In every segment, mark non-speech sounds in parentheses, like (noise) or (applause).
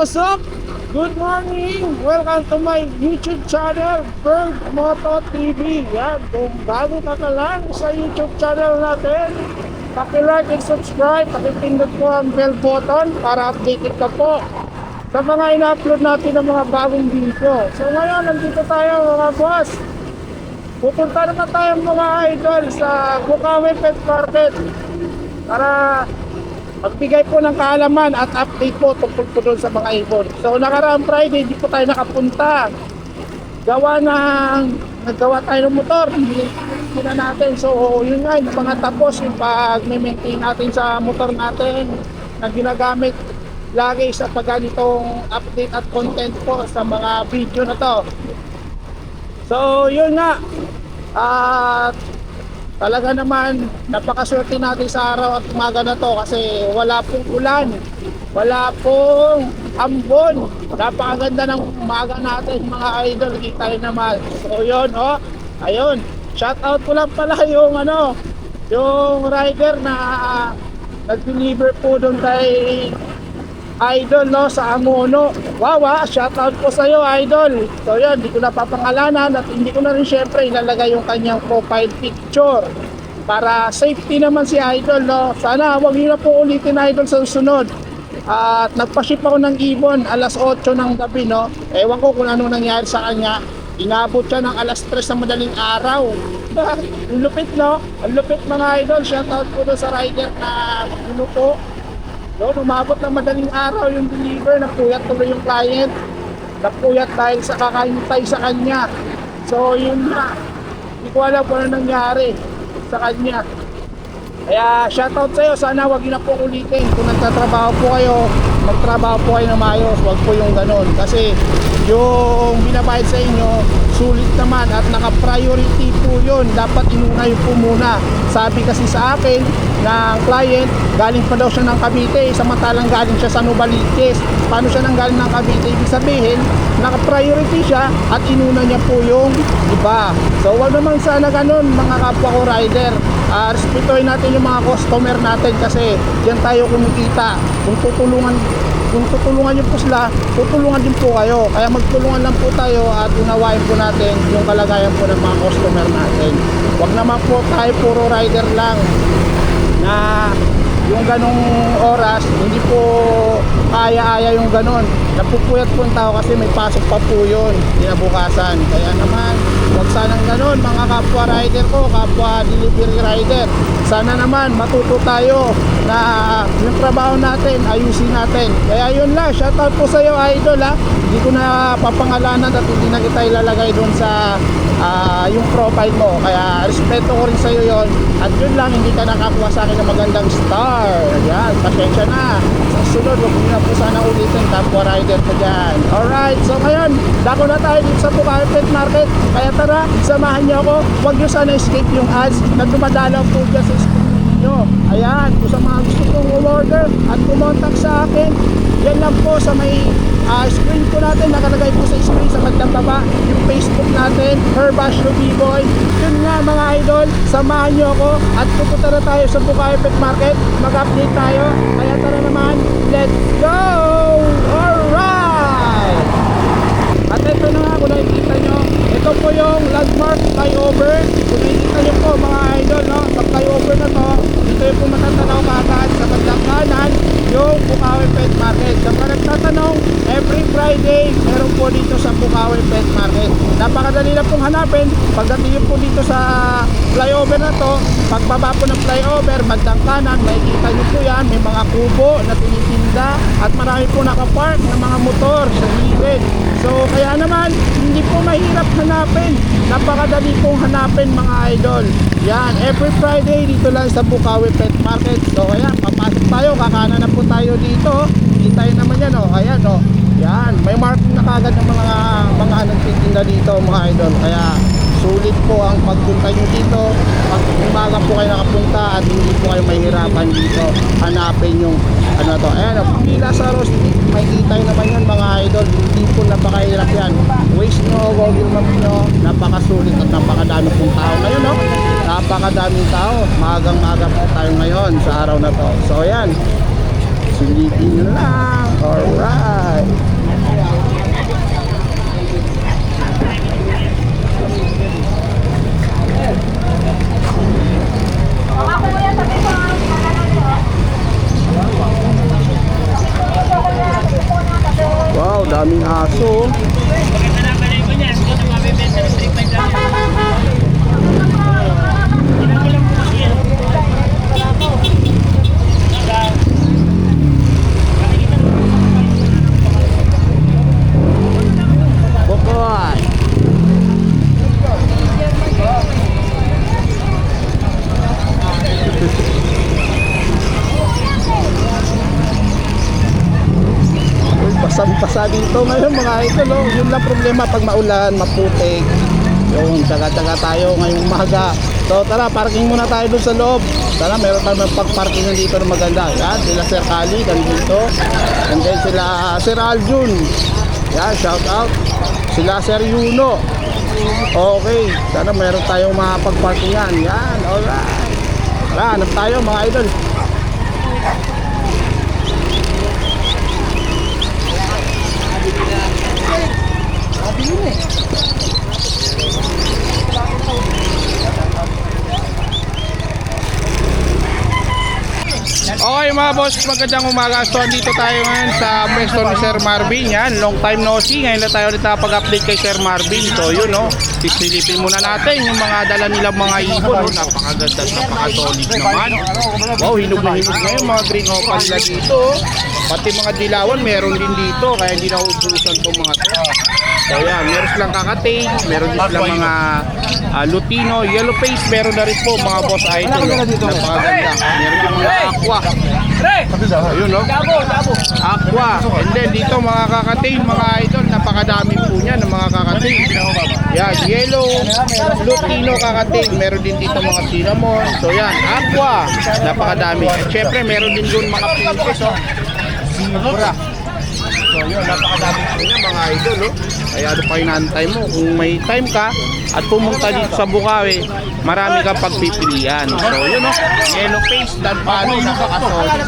what's up? Good morning! Welcome to my YouTube channel, Bird Moto TV. Yan, kung bago ka ka lang sa YouTube channel natin, paki-like and subscribe, pakipindot po ang bell button para updated ka po sa mga ina-upload natin ng mga bagong video. So ngayon, nandito tayo mga boss. Pupunta naman tayo mga idol sa Bukawi Pet Market para magbigay po ng kaalaman at update po tungkol po doon sa mga ibon. So nakaraang Friday, di po tayo nakapunta. Gawa ng, naggawa tayo ng motor, hindi na natin. So yun nga, yung mga tapos yung pag-maintain natin sa motor natin na ginagamit lagi sa pagganitong update at content po sa mga video na to. So yun nga, at talaga naman napakaswerte natin sa araw at umaga na to kasi wala pong ulan wala pong ambon. Napakaganda ng umaga natin mga idol. Kita nyo naman. So yun oh. Ayun shout out ko lang pala yung ano yung rider na nag-deliver po doon kay idol no sa Amono. Wow, ah, shout out po sa iyo idol. So yun, hindi ko na papangalanan at hindi ko na rin syempre ilalagay yung kanyang profile picture para safety naman si idol no. Sana wag niyo na po ulitin idol sa susunod. At nagpa-ship ako ng ibon alas 8 ng gabi no. Ewan ko kung ano nangyari sa kanya. Inabot siya ng alas 3 ng madaling araw. (laughs) Ang lupit no. Ang lupit mga idol. Shout out po sa rider na po. No, umabot ng madaling araw yung deliver, napuyat tuloy yung client. Napuyat dahil sa kakahintay sa kanya. So, yun na. Hindi ko alam kung ano nangyari sa kanya. Kaya shoutout sa iyo, sana wag na po ulitin. Kung nagtatrabaho po kayo, magtrabaho po kayo na maayos, wag po yung ganun. Kasi yung binabayad sa inyo, sulit naman at naka-priority po yun. Dapat inuna yun po muna. Sabi kasi sa akin ng client, galing pa daw siya ng Cavite, samantalang galing siya sa Novaliches. Paano siya nang galing ng Cavite? Ibig sabihin, naka-priority siya at inuna niya po yung iba. So wag naman sana ganun mga kapwa ko rider. Ah, respetuhin natin yung mga customer natin kasi diyan tayo kumikita. Kung tutulungan kung tutulungan niyo po sila, tutulungan din po kayo. Kaya magtulungan lang po tayo at unawain po natin yung kalagayan po ng mga customer natin. Huwag naman po tayo puro rider lang na yung ganong oras, hindi po kaya-aya yung ganon. Napupuyat po ang tao kasi may pasok pa po yun, kinabukasan. Kaya naman, huwag sanang ganon mga kapwa rider ko, kapwa delivery rider. Sana naman matuto tayo na yung trabaho natin, ayusin natin. Kaya yun lang, shoutout po sa iyo idol ha. Hindi ko na papangalanan at hindi na kita ilalagay doon sa ah, yung profile mo. Kaya respeto ko rin sa iyo yon. At yun lang, hindi ka nakakuha sa akin ng magandang star. Yan, pasensya na. Sa sunod, huwag mo na po sana ulitin kapwa rider ko dyan. Alright, so ngayon, dako na tayo dito sa Bukawi Pet Market. Kaya tara, samahan niyo ako. Huwag niyo sana escape yung ads na dumadalaw po dyan sa ninyo. Ayan, kung sa mga gusto kong order at kumontak sa akin, yan lang po sa may ah, screen po natin, nakalagay po sa screen sa bandang baba, yung Facebook natin, Herbash Ruby Boy. Yun nga mga idol, samahan nyo ako at pupunta na tayo sa Bukawi Pet Market, mag-update tayo. Kaya tara naman, let's go! Alright! At ito na nga kung nakikita nyo, ito po yung landmark flyover. Kung nyo po mga idol, no, sa flyover na to, ito yung po matatanaw kaagad sa bandang kanan, yung Bukawi Pet Market. Sa mga nagtatanong, every Friday, meron po dito sa Bukawi Pet Market. Hanapin. Pagdating po dito sa flyover na to, pagbaba po ng flyover, bandang kanan, makikita nyo po yan, may mga kubo na tinitinda at marami po nakapark ng mga motor sa gilid. So kaya naman, hindi po mahirap hanapin. Napakadali pong hanapin mga idol. Yan, every Friday dito lang sa Bukawi Pet Market. So ayan, papasok tayo, kakana na po tayo dito. Hintayin naman yan, oh. Ayan, oh. Yan, may marking na kagad ng mga mga nagtitinda dito mga idol. Kaya sulit po ang pagpunta nyo dito. Pag umaga po kayo nakapunta at hindi po kayo mahirapan dito. Hanapin yung ano to. Ayan, oh, pila sa roasting. May kitay naman yan mga idol. Hindi po napakahirap yan. Waste nyo, Google Map nyo. Napakasulit at napakadami pong tao ngayon, no? Napakadaming tao. Magang maga po tayo ngayon sa araw na to. So, ayan. Silipin nyo lang. Alright. Wow, daming aso. Boy. Uy, Basang-basa dito ngayon mga idol. Oh. Yun lang problema pag maulan, maputik. Yun, tsaga-tsaga tayo ngayong umaga. So tara, parking muna tayo dun sa loob. Tara, meron tayong pag-parking dito na maganda. Yan, sila Sir Kali, dito. And then sila Sir Aljun. Yan, shout out. Sila Sir Yuno. Okay, sana meron tayong mga pag-parkingan. Yan, alright. Tara, hanap tayo mga idol. Okay mga boss, magandang umaga. So dito tayo ngayon sa pwesto ni Sir Marvin. Yan, long time no see. Ngayon na tayo ulit nakapag-update kay Sir Marvin. So yun no, sisilipin muna natin yung mga dala nilang mga ibon. No? Napakaganda, napaka-solid naman. Wow, hinog na hinog ngayon mga green opal na dito. Pati mga dilawan meron din dito. Kaya hindi na ubusan itong mga to. So yan, meron silang kakatay, meron din silang mga ah, lutino, yellow face, meron na rin po mga boss idol. Napakaganda. Meron din mga aqua. Ayun no? Aqua. And then dito mga kakatay, mga idol, napakadami po niya ng mga kakatay. Yan, yellow, lutino kakatay, meron din dito mga cinnamon. So yan, aqua. Napakadami. At syempre, meron din doon mga princess, oh. Zebra. So yun, napakadami po niya mga idol, oh. Kaya ano pa inaantay mo? Kung may time ka at pumunta dito sa Bukawi, marami kang pagpipilian. So yun, oh. Yellow face, danpalo, napakasolid.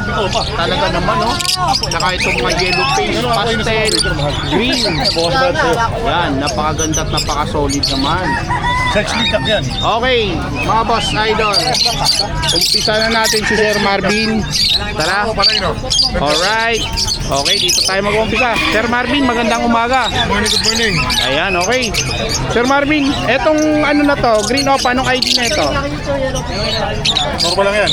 Talaga naman, oh. Saka itong mga yellow face, pastel, green. Yan, napakaganda at napakasolid naman. Sexy tap yan. Okay, mga boss idol. Umpisa na natin si Sir Marvin. Tara. Alright. Okay, dito tayo mag-umpisa. Sir Marvin, magandang umaga. Good morning, good morning. Ayan, okay. Sir Marvin, etong ano na to, green opa, anong ID na ito? Normal lang yan.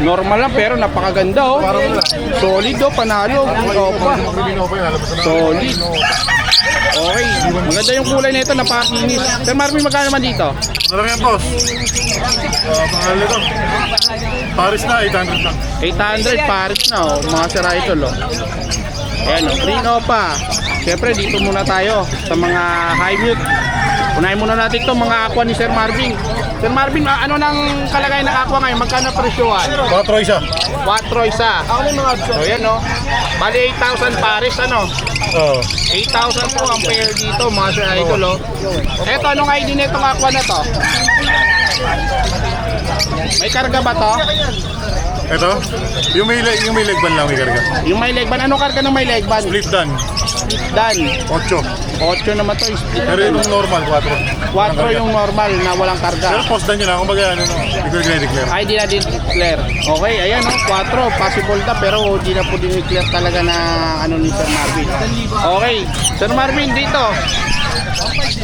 Normal lang pero napakaganda oh. Parang wala. Solid oh, panalo. Opa. Solid. Okay, maganda yung kulay na ito, napakakinis. Sir Marvin, magkano naman dito? Ano lang yan, boss? Uh, pangalan ito. Paris na, 800 na. 800 pares na oh, mga Sir Idol oh. Ayan oh, green opa. Siyempre dito muna tayo sa mga high mute. Unahin muna natin itong mga aqua ni Sir Marvin. Sir Marvin, ah, ano nang kalagay ng aqua ngayon? Magkano presyuhan? 4 isa. 4 isa. So yan oh. Bali 8,000 pares ano? Oo. 8,000 po ang pair dito mga Sir Idol oh. Eto, anong ID nitong aqua na to? May karga ba to? Ito? Yung may, leg, yung may leg band lang may karga. Yung may leg band, anong karga ng may leg band? Split done. Dan. 8. 8 naman to. Pero yung normal, 4. 4 yung normal na walang Pero karga. post done yun lang. Kung baga ano, no? Hindi ko i-declare. Ay, di na din declare. Okay, ayan o, 4. Possible na, pero di na po din declare talaga na ano ni Sir Marvin. Okay, Sir Marvin, dito.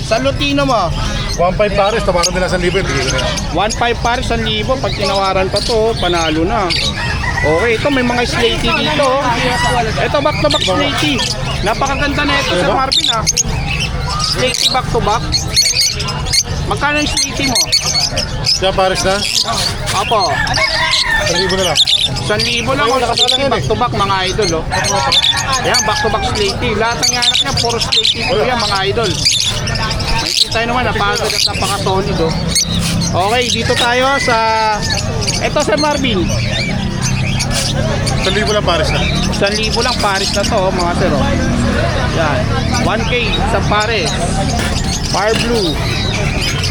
Sa Lutino mo, 1.5 Paris, taparan nila sa libre. Bigay ko na yan. 1.5 pares, 1,000. Pag tinawaran pa to, panalo na. Okay, ito may mga slaty dito. Ito back to back slaty. Napakaganda na ito, Sir Marvin ah. Slaty back to back. Magkano yung slaty mo? Siya Paris na, Apo, 1,000 na lang. 1,000 lang Ay, oh, nakasalang yan back eh. to back mga idol oh. Ayan, back to back slaty. Lahat ng yanak niya, puro slaty po yan mga idol. Nyo naman, napakagad at napaka-solid oh. Okay, dito tayo sa... Ito sa Marvin. 1,000 lang Paris na. 1,000 lang pares na to oh, mga sir oh. Yan. 1K sa pares. Fire blue.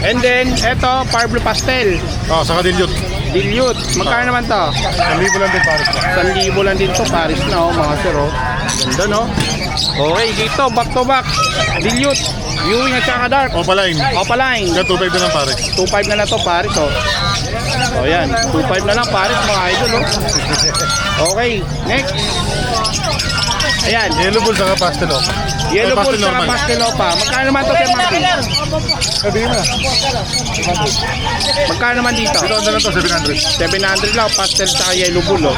And then, eto, fire blue pastel. Oo, sa kadilyot. Dilute. Magkano naman to? Ang libo lang din pares na. 1,000 lang din to. Paris na oh, mga sir oh. Ganda no? Okay, dito, back to back. Dilute. Viewing at saka dark. Opaline. Opaline. Kaya 2.5 na lang pares. 2.5 na lang to Paris oh. O yan, 2.5 na lang Paris mga idol oh. Okay, next. Ayan, Yellow bull saka pastel oh. yellow bull saka normal. pastel pa. Magkano naman to Sir Martin? Sabihin na. Magkano naman dito? Ito na lang to, 700. 700 lang, pastel saka yellow bull oh.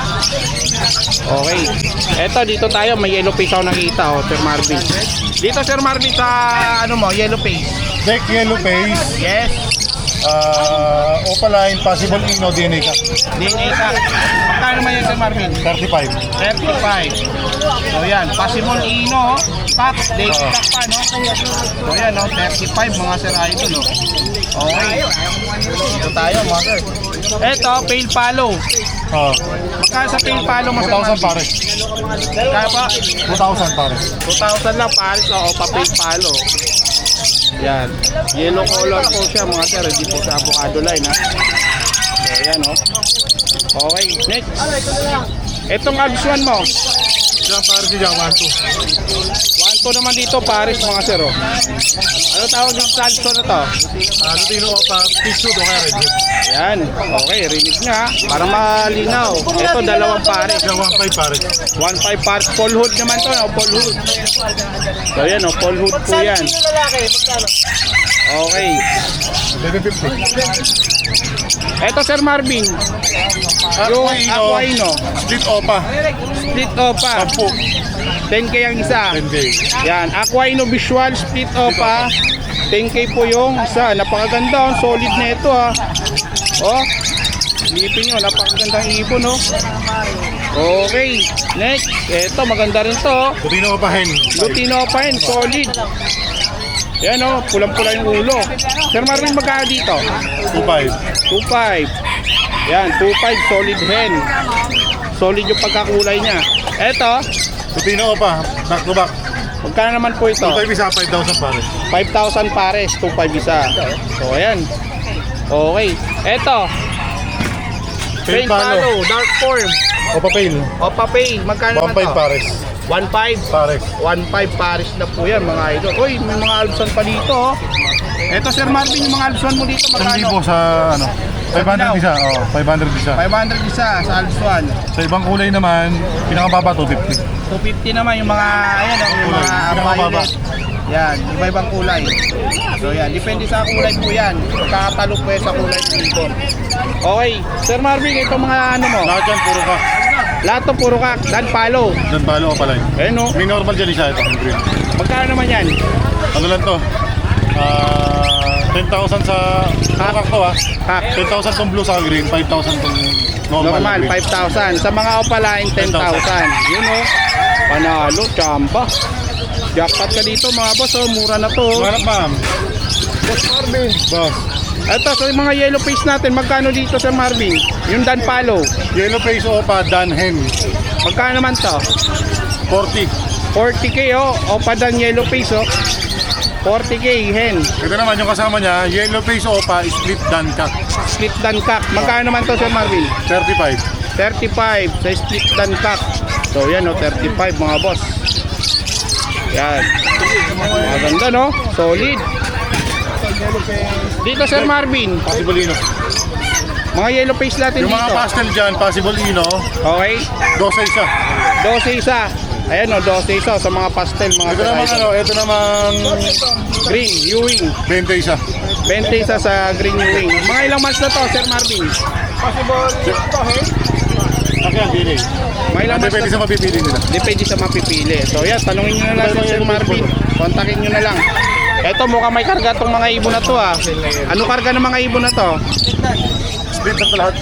Okay. Eto, dito tayo, may yellow ako nakita oh, Sir Marvin. Dito Sir Marvin sa ano mo, yellow face. Deck yellow face, Yes, uh, Opaline, possible Ino, DNA ka. DNA ka. Magkano naman yan Sir Marvin? 35. 35. So yan, possible ino, pack, daily Oo. pack pa, no? So yan, no? 35 mga sir idol, no? Okay. Dito tayo, mga sir. Ito, pale palo. Oh, Magkano sa pale palo mo, sir? 2,000 pares. Kaya pa? 2,000 pares. 2,000 lang, pares, o, pa pale palo. Yan. Yellow color po siya, mga sir. Hindi po sa avocado line, ha? So yan, no? Okay, next. Itong absuan mo, Diyan pares si Jawan 2. 1 naman dito Paris mga sir oh. Ano tawag yung salso na to? Ano ko pa, tissue do kaya red. Yan. Okay, rinig nga. Para malinaw. Ito dalawang Paris. Diyan 1.5 pares. 1.5 Paris. Full hood naman to. No? Full hood. So yan oh. Full hood po yan. Okay. 750. Ito Sir Marvin. Yung Aquaino. Split Opa. Split opa. 10 10k ang isa. 10K. Yan, Aquino Visual Split Opa. 10k po yung isa. Napakaganda, ang solid na ito ha. Oh, lipin nyo, napakagandang ibon no. Okay, next. Ito, maganda rin to. oh. Pa hen. Lutino pa yun, solid. Yan o, pulang-pula yung ulo. Sir Marvin, magkano dito? 2.5. 2.5. Yan, 2.5 solid hen. Solid yung pagkakulay niya. Ito, Kutino ko pa, back to back. magkano naman po ito? 2.5 isa, 5,000 pares. 5,000 pares, 2.5 isa. So, ayan. Okay. Eto. Paint Paint palo. dark form. Opa pail. Opa paint. Magkano naman 1.5 to? pares. 1.5. Pares. 1.5 pares na po yan mga idol. Uy, may mga albsan pa dito. Oh. Eto Sir Marvin, yung mga albsan mo dito Isang libo magkano? sa ano. 500 isa. Oh, 500 isa. 500 isa sa albsan. Sa ibang kulay naman, pinakababa 250. 250 naman yung mga, ayan, oh, yung mga Pinakamababa. violet. Yan, iba-ibang kulay. So yan, depende sa kulay po yan. Kakatalo po yan sa kulay ng ibon. Okay, Sir Marvin, ito mga ano mo. Lahat yan, puro ka. Lahat to puro kak, dan palo. Dan palo ka pala yun. Ayun oh. May normal dyan isa ito, yung green. Magkano naman yan? Ano lang to? Ah, 10,000 sa kakak to ah. Kak, 10,000 tong blue sa green, 5,000 tong normal. normal, na green. 5,000. Sa mga opalain, 10,000. Yun oh. Panalo, chamba. Jackpot ka dito mga boss oh, mura na to. Manap ma'am. Boss Marvin. Boss. Ito, sa mga yellow face natin, magkano dito sa Marvin? Yung dan palo. Yellow face opa, Dan Hen. Magkano naman to? 40. 40k oh, opa dan yellow face oh. 40k hen, Ito naman yung kasama niya, yellow face opa, split Dan Cat. split dan cock. Magkano naman to sa Marvin? 35. 35 sa split dan cock. So yan oh, 35 mga boss. Yan. Maganda no? Solid. Dito Sir Marvin, Possible Ino. mga yellow face natin Yung mga dito. pastel dyan, possible Ino, Okay? 12 isa. 12 isa. Ayan o, 12 isa sa mga pastel, mga Ito naman ano, ito naman Green, Ewing. 20 isa. 20 isa sa Green Ewing. Mga ilang months na to, Sir Marvin? Okay, ang delay. Mga ilang months Depende na sa mapipili nila. Depende sa mapipili. So yan, tanungin nyo na lang si Sir Marvin. Kontakin nyo na lang. Eto, mukhang may karga tong mga ibon na to ah. Ano karga ng mga ibon na to? Split na lahat.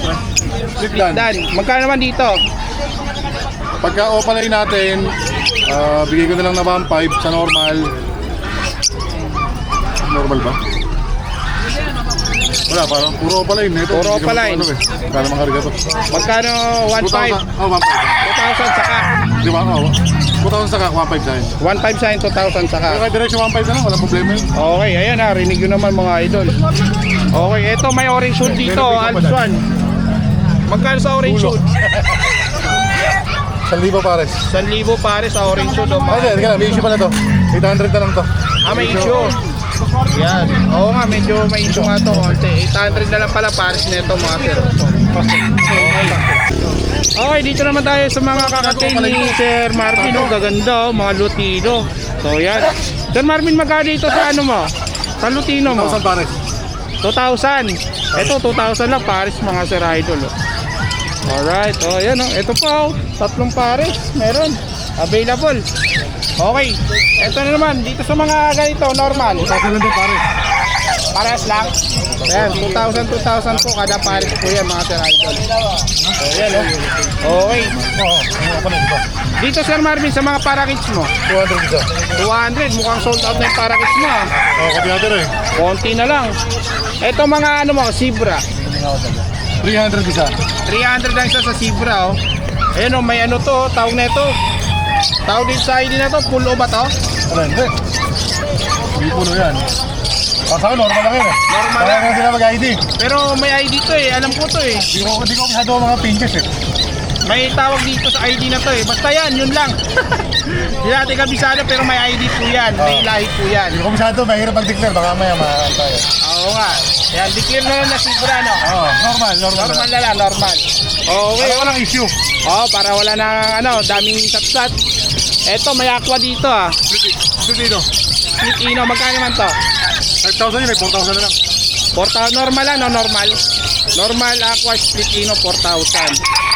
Split dan. Dan, magkano naman dito? Pagka opalay natin, ah, bigay ko na lang na 1.5 sa normal. Normal ba? Wala, parang puro opalay. Ito, Puro opaline. ito Ano, eh. Kala makarga to. Magkano 1.5? 2,000. Oh, 1.5. 2,000 saka. Di ba? Oh, 2,000 sa kak, 1.5 sa akin. 1.5 sa akin, 2,000 saka. Kahit diretso 1.5 na lang, walang problema yun. Okay, ayan ha, rinig nyo naman mga idol. Okay, eto may orange hood dito, Alps 1. Magkano sa orange Ulo. Shoot? 1,000 pares. 1,000 pare sa orange. Oh, Ay, mga- hindi, may issue pala to. 800 na lang to. Ah, may issue. Yan. Oo nga, medyo may issue nga to. Konti. 800 na lang pala pares nito mga sir. Okay. Dito naman tayo sa mga kakatain ni Sir Marvin. Oh, gaganda oh, mga Lutino. So yan. Sir Marvin, magkano dito sa ano mo? Sa Lutino mo? 1,000 pares. 2,000. Ito, 2,000 lang pares mga Sir Idol. Oh. Alright, oh yan oh. Ito pa oh, tatlong pares. Meron. Available. Okay. Ito na naman, dito sa mga ganito, normal. 1,000 lang to pares. Pares lang. Ayan, 2,000, 2,000 po kada pares po yan mga Sir Idol. So yan oh. Okay. Dito Sir Marvin, sa mga parakits mo. 200 isa. 200, mukhang sold out na yung parakits mo ah. Oo, kasi natin eh. Konti na lang. Ito mga ano mo, Zebra. 300 isa. 300 lang isa sa Zebra oh. Ayan oh, may ano to, oh, tawag na ito. Tawag din sa ID na to, full o ba to? Ano, hindi. Hindi puno yan. Ang sa akin, normal lang yan eh. Normal Kaya lang. nga sila mag-ID. Pero may ID to eh, alam ko to eh. Hindi ko, hindi ko masyado mga pinches eh. May tawag dito sa ID na to eh. Basta yan, yun lang. (laughs) Hindi natin kabisado pero may ID po yan. May Oh. lahi po yan. Hindi ko masyado, mahirap mag-declare. Baka maya tayo. Oo nga. Yan, declare na lang na Zebra no. Oo, normal, normal. Normal na lang, normal. Okay. Wala walang issue. Oh, para wala na ano, daming satsat. Eto, may aqua dito ah. Ito dito. Split Ino, magkano naman to? 5,000 yun eh, 4,000 na lang. 4,000 normal lang, no? Normal. Normal aqua split Ino 4,000.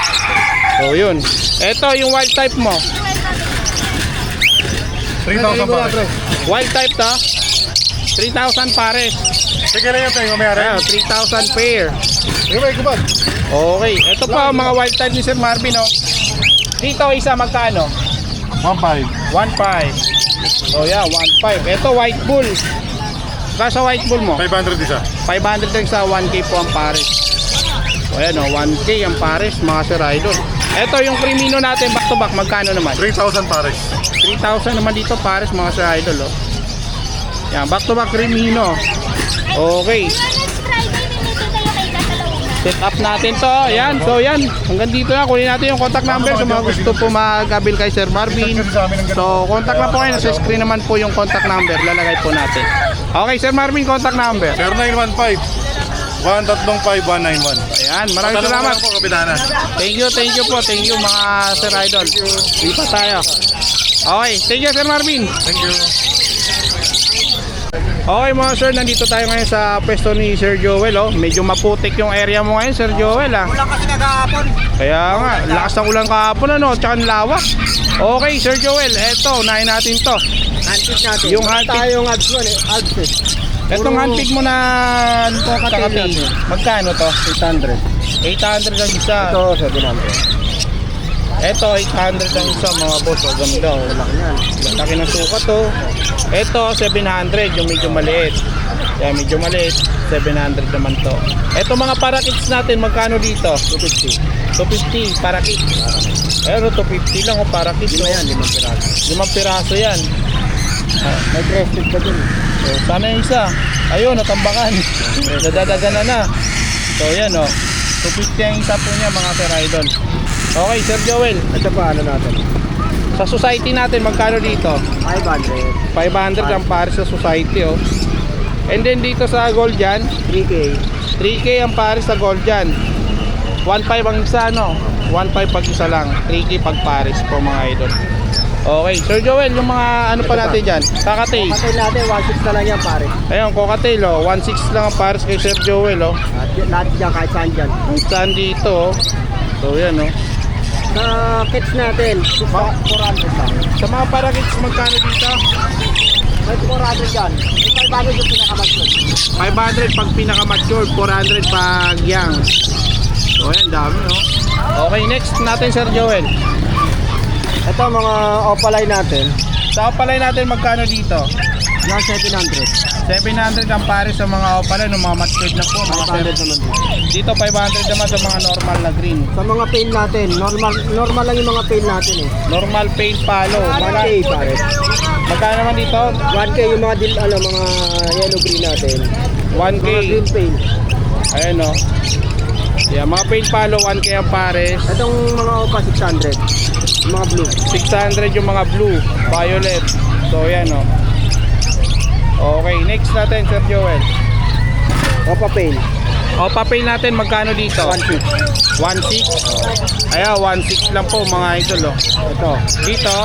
So yun. Ito yung wild type mo. 3,000 pa. Wild type to. 3,000 pares. Sige lang yan tayo, mamayari. Ayan, 3,000 pair. Sige ba, ikubad? Okay. Ito pa mga wild type ni Sir Marvin, oh. Dito isa magkano? 1,500. 1.5. Oh yeah, 1.5. Ito white bull. Kasa white bull mo? 500 isa. 500 lang sa 1K po ang pares. O ayan o, 1K ang pares mga sir idol. Ito yung crimino natin back to back, magkano naman? 3,000 pares. 3,000 naman dito pares mga sir idol o. Yan, back to back crimino. Okay, set up natin to. Yan, so yan. Hanggang dito na, kunin natin yung contact number sa mga gusto po mag-abil kay Sir Marvin. Sa. So, contact lang po kayo. Nasa screen naman po yung contact number. Lalagay po natin. Okay, Sir Marvin, contact number. 0915 135 191. Ayan, maraming Tanong salamat. po, Kapitana. Thank you, thank you po. Thank you mga Sir Idol. Lipat tayo. Okay, thank you Sir Marvin. Thank you. Okay mga sir, nandito tayo ngayon sa pwesto ni Sir Joel. Oh. Medyo maputik yung area mo ngayon, Sir Joel. Ah. Ulang kasi nagahapon. Kaya nga, lakas ng ulan kahapon ano, tsaka ang. Okay, Sir Joel, eto, unahin natin to. Handpig natin. Yung Wala handpig. tayong ads eh. Ads eh. Puro- handpig mo na kakatail. natin. Magkano to? 800. 800 lang isa. Ito, 700. Eto, 800 lang isa mga boss. O, ganda. Oh. Laki ng sukat to. Ito, 700, yung medyo maliit. Yan, medyo maliit. 700 naman to. Ito mga parakits natin, magkano dito? 250. 250, parakit. Pero 250 lang o parakit. Lima yan, limang piraso. Limang piraso yan. Ah, May crested pa dun. so, sana yung isa. Ayun, natambakan. (laughs) Nadadagan na na. So, yan o. 250 ang isa po niya mga sir idol. Okay, Sir Joel. Ito pa, ano natin? Sa society natin, magkano dito? 500. 500 ang pares sa society oh. And then dito sa gold dyan, 3K. 3K ang pares sa gold dyan. 1.5 ang isa no. 1.5 pag isa lang. 3K pag pares po mga idol. Okay, Sir Joel, yung mga ano pa natin dyan? Kakatail. Patay natin, 1.6 na lang yan pare. Ayun, cocktail oh. 1.6 lang ang pares kay Sir Joel oh. At y- lahat dyan, kahit saan dyan. Ang saan dito oh. So yan oh. Sa kits natin, 400 lang. Sa mga parakits, magkano dito? May 400 dyan. May 500 yung pinakamasyon. 500 pag pinaka-mature, 400 pag young. So yan, dami oh. Okay, next natin Sir Joel. Ito mga opalay natin. Sa opalay natin magkano dito? Yan 700. 700 ang pare sa mga opalay ng mga matured na po. Mga 500 naman din. Dito 500 naman sa mga normal na green. Sa mga pain natin, normal normal lang yung mga pain natin eh. Normal paint palo. 1K pare. Magkano naman dito? 1K yung mga dil, ano, mga yellow green natin. 1K. Mga green pain. Ayan o. Yan, mga pail palo 1K ang pares. Itong mga opa 600. Mga blue. 600 yung mga blue, violet. So yan oh. Okay, next natin Sir Joel. Opa pail. O, papel natin magkano dito? 1.6. 1.6. Ayan, 1.6 lang po mga idol oh. Ito. Dito,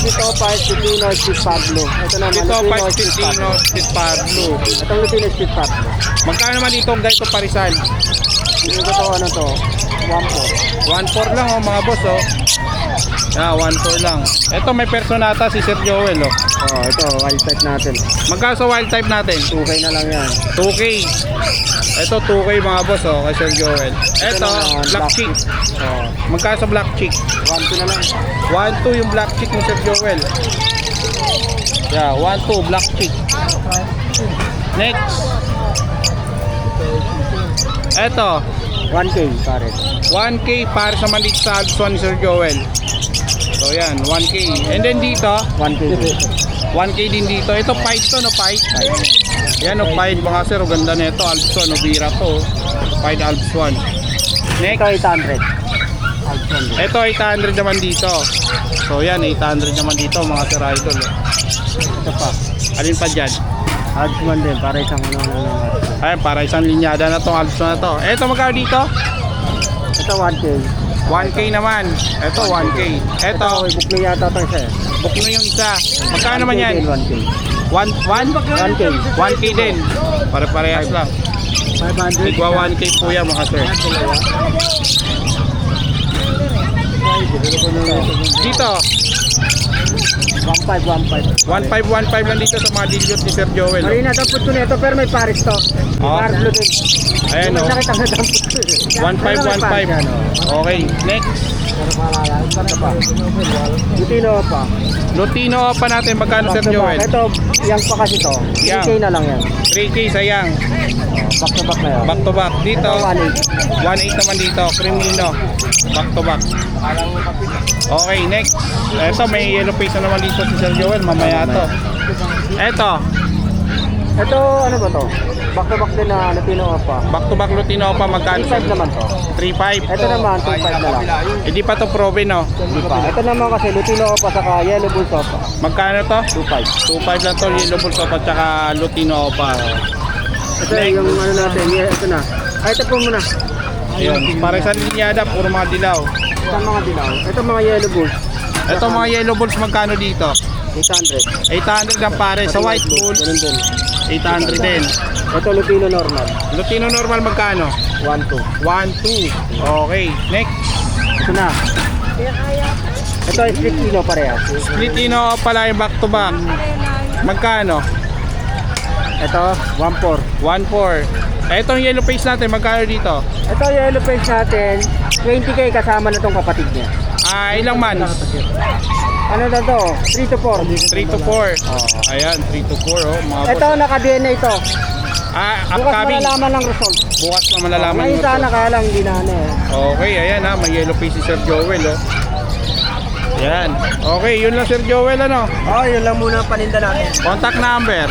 Dito pa Lutino Street Pablo. Ito naman dito Lutino 5 Street Pistino, Pablo. Street Pablo. Itong Lutino Street Pablo. Magkano naman dito ang ganito parisan? Dito to ano to? 1.4. 1.4 lang oh mga boss oh. Yeah, 1.4 lang. Ito may personata si Sir Joel oh. Oh, ito wild type natin. Magkano sa wild type natin? 2K na lang yan. 2K. Ito 2K mga boss oh, kay Sir Joel. Ito, naman, black chick. Oh, Magkano sa black chick? 1.2 na lang. 1-2 yung black chick ni Sir Joel. Yeah, 1-2 black chick. Next. Eto, 1K pare. 1K para sa maliit sa ni Sir Joel. So yan, 1K. And then dito, 1K. 1K din dito. Ito 5 to, no? 5. Yan, no? 5 mga sir. Ang ganda nito. Alpson, no? Bira to. 5 Alpson. Next. Ito 800. 800. Ito 800 naman dito. So yan, 800 naman dito mga sir idol. Ito pa. Alin pa dyan? Husband din para isang ano ano ano. Ayan, para isang linyada na tong Alps na to. Ito magkano dito? Ito 1K. 1K naman. Ito 1K. Ito, Ito, book na yata ito eh. book mo yung isa. Magkano naman 1K yan? din, 1K. 1 1 1K. 1K din. Pare-parehas lang. 500. Tigwa 1K po yan mga sir. Dito, 1.5, 1.5. 1515 lang dito sa mga dilute ni Sir Joel. oh. Marina, dampot ko nito pero may pares to. Oh. Pares blue din. Ayan o. Nakita nga dampot ko. eh. 1515. Okay, next. Ito pa. Lutino pa. Lutino pa natin magkano Sir Joel? Ito, yang pa kasi to. Yang. 3K na lang yan. 3K sayang. Back to back na yan. Back to back. Dito, Ito, 1.8. 1.8 naman dito. Crimino. Back to back. Okay, next. Ito, may yellow face na naman dito si Sir Joel. Mamaya to. Ito, Ito, ano ba to? Back to back din na Lutino pa. back to back Lutino pa magkano? 3.5 naman to. 3.5. Ito naman, 2.5 na lang. Hindi pa to proven, no? Hindi pa. Ito naman kasi Lutino pa saka Yellow Bull pa. Magkano to? 2.5. 2.5 lang to, yellow bulls at saka Lutino pa. Ito yung ano natin, ito na. Ay, ito po muna. Ayun, para sa linyada, puro mga dilaw. Ito mga dilaw. Ito mga Yellow Bulls. Ito mga yellow bulls, magkano dito? 800. 800 ang pare. Sa white bull, Ganun din. 800 din. Ito Lutino normal. Lutino normal magkano? 1.2. 1, 2. Okay, next. Ito na. Ito ay split Lutino parehas. Lutino pala yung back to back. Magkano? Ito, 1.4. 1, 4. Eh, itong yellow face natin, magkano dito? Ito yellow face natin, 20k kasama na tong kapatid niya. Ah, ilang months? Ano na to? 3 to 4. 3 to 4. Ayan, 3 to 4 oh, mga Ito, boss. naka-DNA ito. Ah, Bukas upcoming. malalaman ng result. Bukas na malalaman Ngayon yung sana result. kaya lang hindi na ano eh. Okay, ayan ha, may yellow face si Sir Joel oh. Yan. Okay, yun lang Sir Joel ano. Oh, yun lang muna ang paninda natin. Contact number.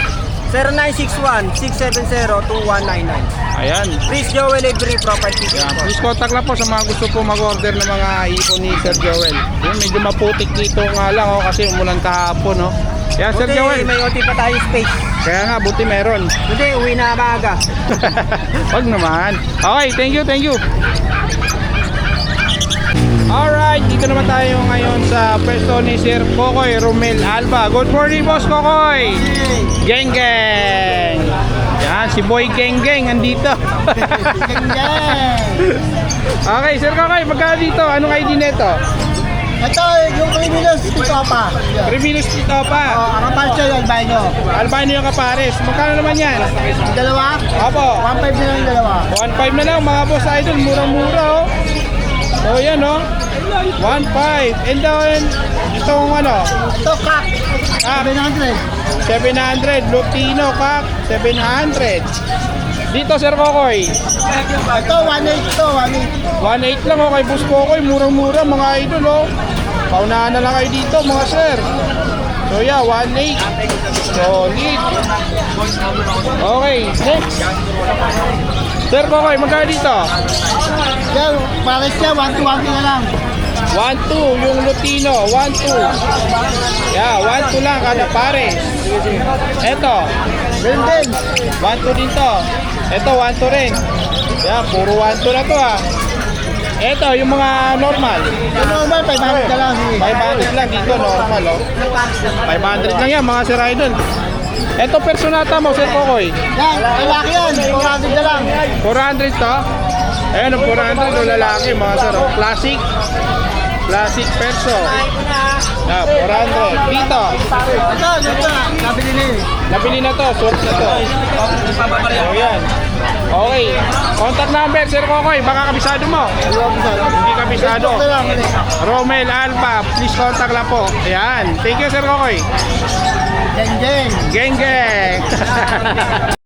0961-670-2199. Ayan. Please Joel Every Property. Yan. Please contact lang po sa mga gusto po mag-order ng mga ibon ni Sir Joel. Yun, medyo maputik dito nga lang oh, kasi umulan kahapon oh. Yan Sir Buti, Joel. may OT pa tayo space. Kaya nga, buti meron. Hindi, uwi na maaga. (laughs) Wag naman. Okay, thank you, thank you. Alright, dito naman tayo ngayon sa pwesto ni Sir Kokoy Romel Alba. Good morning, Boss Kokoy! Geng Geng! Yan, si Boy Geng Geng andito. okay, Sir Kokoy, magkano dito? Anong ID nito? Ito, yung criminals, ito pa. Remilos dito pa. ang culture yung albino. Albino yung kapares. Magkano naman yan? Dalawa, Opo. 1.5 na lang dalawa. 1.5 na lang mga boss idol, murang-mura oh. So yan oh. 1.5. And then itong ano, Ito, kak. ah, 700. 700 Lutino Kak 700. Dito Sir Kokoy, Ito, 1.8 ito, 1.8. 1.8 lang oh kay Boss Kokoy, murang-mura mga idol oh. Paunahan na lang kayo dito mga sir. So yeah, 1.8. Solid. Okay, next. Sir Kokoy, magkano dito? Yan, pares siya, 1 to 1 na lang. 1-2 yung Lutino, 1-2. Yeah, 1-2 lang kada pare. Eto, Then then, 1-2 din to. Eto, 1-2 rin. Yeah, puro 1-2 na to ah. Eto, yung mga normal. yung normal, 500 ka lang. sige. 500 lang dito, normal oh. 500 lang yan mga Sir Idol. Eto, personata mo, Sir Kokoy. Yan, lalaki yan, 400 na lang. 400 to. Ayan, ang 400 yung lalaki, mga sir. oh. Classic. Classic perso. Yeah, 400. Dito, Ito, ito, nabili na yun. nabili na to, suot na to. So, yan. Okay. Contact number, Sir Kokoy. Baka kabisado mo. Hindi kabisado. Romel Alpha, please contact lang po. Ayan. Thank you, Sir Kokoy. Jen Jen. Geng, geng. (laughs)